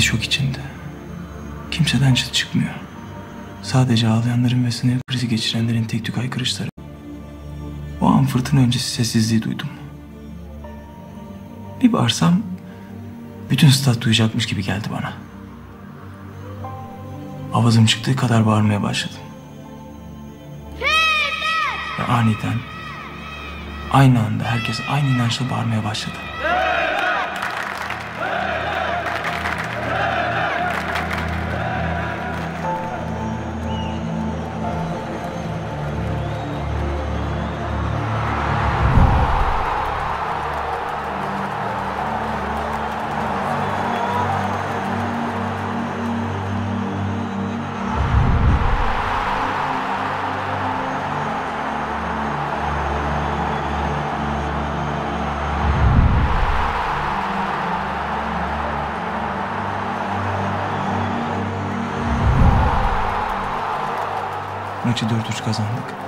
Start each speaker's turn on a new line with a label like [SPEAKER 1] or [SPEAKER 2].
[SPEAKER 1] Şok içinde. Kimseden çıt çıkmıyor. Sadece ağlayanların ve sinir krizi geçirenlerin tek tük haykırışları. O an fırtına öncesi sessizliği duydum. Bir bağırsam bütün stat duyacakmış gibi geldi bana. Avazım çıktığı kadar bağırmaya başladım. Ve aniden aynı anda herkes aynı inançla bağırmaya başladı. Maçı 4-3 kazandık.